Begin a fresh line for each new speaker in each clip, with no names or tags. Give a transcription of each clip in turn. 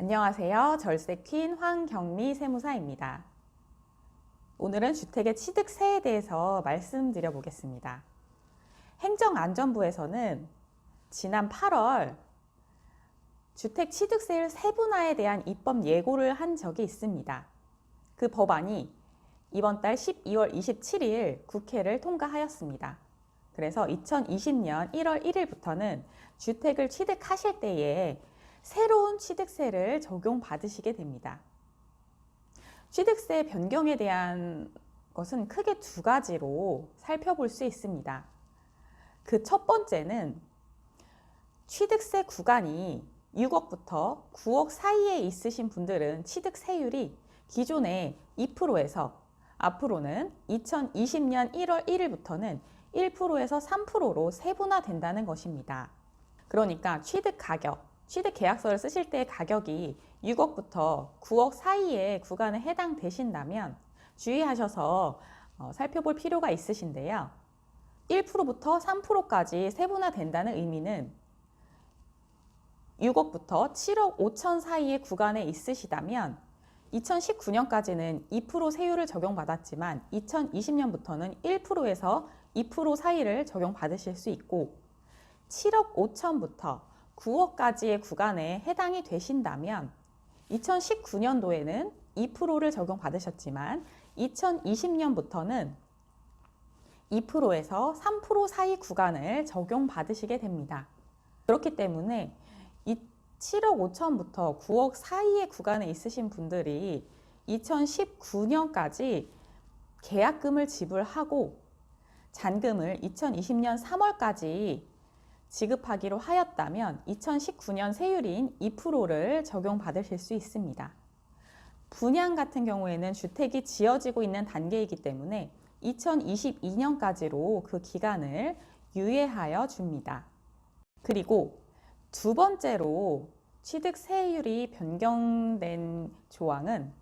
안녕하세요. 절세 퀸 황경미 세무사입니다. 오늘은 주택의 취득세에 대해서 말씀드려 보겠습니다. 행정안전부에서는 지난 8월 주택 취득세율 세분화에 대한 입법 예고를 한 적이 있습니다. 그 법안이 이번 달 12월 27일 국회를 통과하였습니다. 그래서 2020년 1월 1일부터는 주택을 취득하실 때에 새로운 취득세를 적용받으시게 됩니다. 취득세 변경에 대한 것은 크게 두 가지로 살펴볼 수 있습니다. 그 첫 번째는 취득세 구간이 6억부터 9억 사이에 있으신 분들은 취득세율이 기존의 2%에서 앞으로는 2020년 1월 1일부터는 1%에서 3%로 세분화된다는 것입니다. 그러니까 취득 가격, 취득 계약서를 쓰실 때 가격이 6억부터 9억 사이의 구간에 해당되신다면 주의하셔서 어, 살펴볼 필요가 있으신데요. 1%부터 3%까지 세분화된다는 의미는 6억부터 7억 5천 사이의 구간에 있으시다면 2019년까지는 2% 세율을 적용받았지만 2020년부터는 1%에서 2% 사이를 적용받으실 수 있고 7억 5천부터 9억까지의 구간에 해당이 되신다면 2019년도에는 2%를 적용받으셨지만 2020년부터는 2%에서 3% 사이 구간을 적용받으시게 됩니다. 그렇기 때문에 이 7억 5천부터 9억 사이의 구간에 있으신 분들이 2019년까지 계약금을 지불하고 잔금을 2020년 3월까지 지급하기로 하였다면 2019년 세율인 2%를 적용받으실 수 있습니다. 분양 같은 경우에는 주택이 지어지고 있는 단계이기 때문에 2022년까지로 그 기간을 유예하여 줍니다. 그리고 두 번째로 취득세율이 변경된 조항은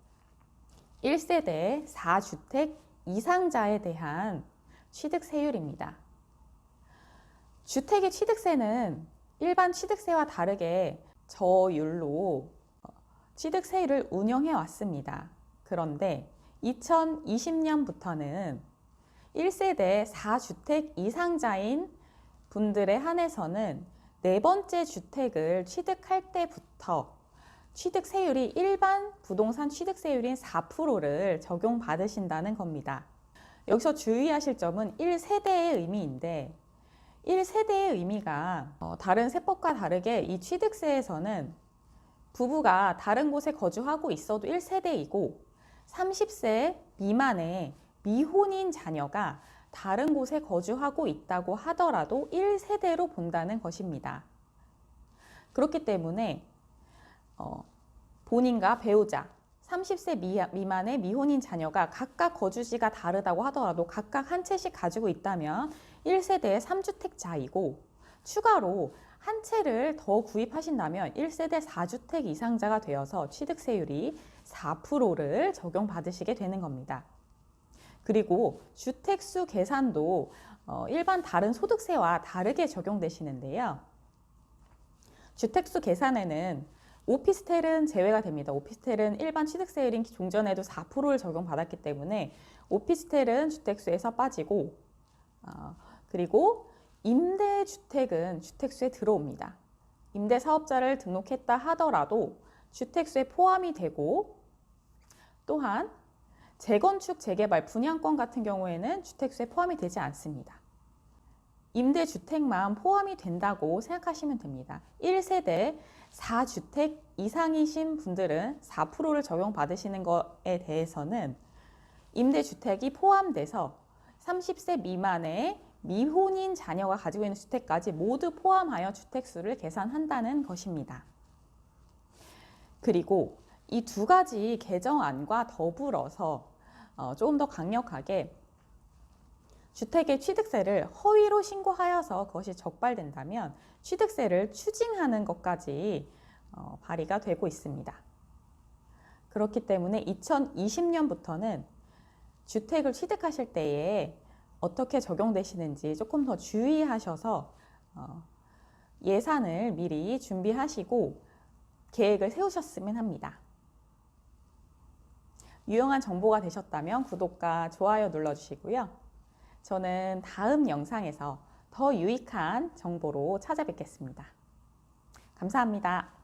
1세대 4주택 이상자에 대한 취득세율입니다. 주택의 취득세는 일반 취득세와 다르게 저율로 취득세율을 운영해 왔습니다. 그런데 2020년부터는 1세대 4주택 이상자인 분들에 한해서는 네 번째 주택을 취득할 때부터 취득세율이 일반 부동산 취득세율인 4%를 적용받으신다는 겁니다. 여기서 주의하실 점은 1세대의 의미인데 1세대의 의미가 어, 다른 세법과 다르게 이 취득세에서는 부부가 다른 곳에 거주하고 있어도 1세대이고 30세 미만의 미혼인 자녀가 다른 곳에 거주하고 있다고 하더라도 1세대로 본다는 것입니다. 그렇기 때문에 어, 본인과 배우자 30세 미, 미만의 미혼인 자녀가 각각 거주지가 다르다고 하더라도 각각 한 채씩 가지고 있다면 1세대의 3주택자이고 추가로 한 채를 더 구입하신다면 1세대 4주택 이상자가 되어서 취득세율이 4%를 적용받으시게 되는 겁니다. 그리고 주택수 계산도 어, 일반 다른 소득세와 다르게 적용되시는데요. 주택수 계산에는 오피스텔은 제외가 됩니다. 오피스텔은 일반 취득세율인 종전에도 4%를 적용받았기 때문에 오피스텔은 주택수에서 빠지고 어, 그리고 임대주택은 주택수에 들어옵니다. 임대사업자를 등록했다 하더라도 주택수에 포함이 되고 또한 재건축, 재개발, 분양권 같은 경우에는 주택수에 포함이 되지 않습니다. 임대주택만 포함이 된다고 생각하시면 됩니다. 1세대 4주택 이상이신 분들은 4%를 적용받으시는 것에 대해서는 임대주택이 포함돼서 30세 미만의 미혼인 자녀가 가지고 있는 주택까지 모두 포함하여 주택수를 계산한다는 것입니다. 그리고 이 두 가지 개정안과 더불어서 어, 조금 더 강력하게 주택의 취득세를 허위로 신고하여서 그것이 적발된다면 취득세를 추징하는 것까지 어, 발의가 되고 있습니다. 그렇기 때문에 2020년부터는 주택을 취득하실 때에 어떻게 적용되시는지 조금 더 주의하셔서 어, 예산을 미리 준비하시고 계획을 세우셨으면 합니다. 유용한 정보가 되셨다면 구독과 좋아요 눌러주시고요. 저는 다음 영상에서 더 유익한 정보로 찾아뵙겠습니다. 감사합니다.